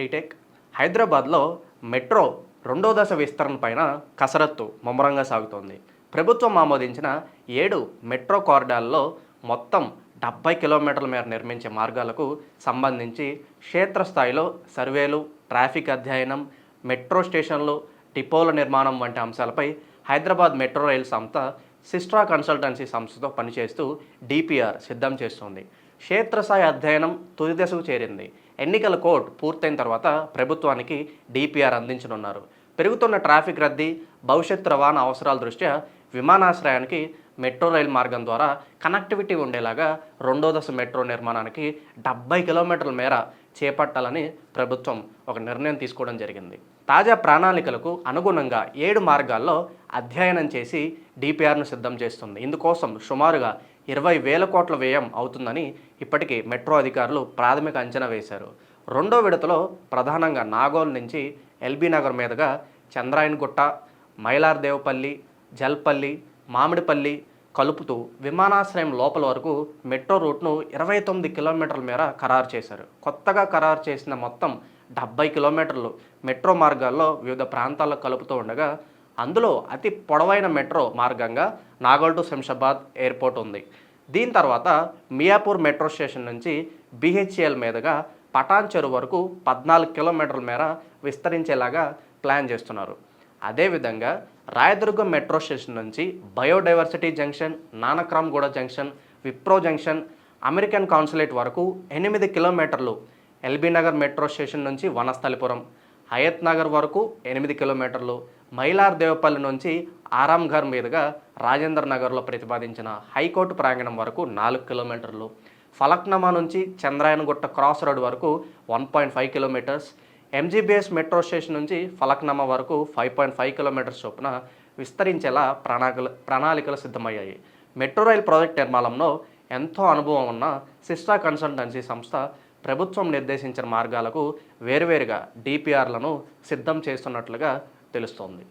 Retake హైదరాబాద్లో metro రెండో దశ విస్తరణ పైన కసరత్తు ముమ్మరంగా సాగుతోంది. ప్రభుత్వం ఆమోదించిన ఏడు మెట్రో కారిడార్లో మొత్తం డెబ్బై కిలోమీటర్ల మేర నిర్మించే మార్గాలకు సంబంధించి క్షేత్రస్థాయిలో సర్వేలు ట్రాఫిక్ అధ్యయనం మెట్రో స్టేషన్లు డిపోల నిర్మాణం వంటి అంశాలపై హైదరాబాద్ మెట్రో రైల్ సంస్థ సిస్ట్రా కన్సల్టెన్సీ సంస్థతో పనిచేస్తూ డిపిఆర్ సిద్ధం చేస్తోంది. క్షేత్రస్థాయి అధ్యయనం తుది దశకు చేరింది. ఎన్నికల కోడ్ పూర్తయిన తర్వాత ప్రభుత్వానికి డిపిఆర్ అందించనున్నారు. పెరుగుతున్న ట్రాఫిక్ రద్దీ భవిష్యత్ రవాణా అవసరాల దృష్ట్యా విమానాశ్రయానికి మెట్రో రైల్ మార్గం ద్వారా కనెక్టివిటీ ఉండేలాగా రెండో దశ మెట్రో నిర్మాణానికి డెబ్బై కిలోమీటర్ల మేర చేపట్టాలని ప్రభుత్వం ఒక నిర్ణయం తీసుకోవడం జరిగింది. తాజా ప్రణాళికలకు అనుగుణంగా ఏడు మార్గాల్లో అధ్యయనం చేసి డిపిఆర్ను సిద్ధం చేస్తుంది. ఇందుకోసం సుమారుగా ఇరవై వేల కోట్ల వ్యయం అవుతుందని ఇప్పటికీ మెట్రో అధికారులు ప్రాథమిక అంచనా వేశారు. రెండో విడతలో ప్రధానంగా నాగోల్ నుంచి ఎల్బీ నగర్ మీదుగా చంద్రాయన్గుట్ట మైలార్దేవపల్లి జల్పల్లి మామిడిపల్లి కలుపుతూ విమానాశ్రయం లోపల వరకు మెట్రో రూట్ను ఇరవై తొమ్మిది కిలోమీటర్ల మేర ఖరారు చేశారు. కొత్తగా ఖరారు చేసిన మొత్తం డెబ్బై కిలోమీటర్లు మెట్రో మార్గాల్లో వివిధ ప్రాంతాల్లో కలుపుతూ ఉండగా అందులో అతి పొడవైన మెట్రో మార్గంగా నాగోల్ టు శంషాబాద్ ఎయిర్పోర్ట్ ఉంది. దీని తర్వాత మియాపూర్ మెట్రో స్టేషన్ నుంచి బిహెచ్ఎల్ మీదుగా పటాన్ చెరువు వరకు పద్నాలుగు కిలోమీటర్ల మేర విస్తరించేలాగా ప్లాన్ చేస్తున్నారు. అదేవిధంగా రాయదుర్గం మెట్రో స్టేషన్ నుంచి biodiversity junction Nanakramguda junction Wipro junction American consulate వరకు ఎనిమిది కిలోమీటర్లు ఎల్బీ నగర్ మెట్రో స్టేషన్ నుంచి వనస్థలిపురం హయత్ నగర్ వరకు ఎనిమిది కిలోమీటర్లు మైలార్ దేవపల్లి నుంచి ఆరాంఘర్ మీదుగా రాజేంద్ర నగర్లో ప్రతిపాదించిన హైకోర్టు ప్రాంగణం వరకు నాలుగు కిలోమీటర్లు ఫలక్నమా నుంచి చంద్రాయనగుట్ట క్రాస్ రోడ్ వరకు one point five kilometres MGBS metro station నుంచి ఫలక్నామా వరకు ఫైవ్ పాయింట్ ఫైవ్ కిలోమీటర్స్ చొప్పున విస్తరించేలా ప్రణాళికలు ప్రణాళికలు సిద్ధమయ్యాయి. మెట్రో రైల్ ప్రాజెక్ట్ నిర్మాణంలో ఎంతో అనుభవం ఉన్న సిస్టా కన్సల్టెన్సీ సంస్థ ప్రభుత్వం నిర్దేశించిన మార్గాలకు వేరువేరుగా డిపిఆర్లను సిద్ధం చేస్తున్నట్లుగా తెలుస్తోంది.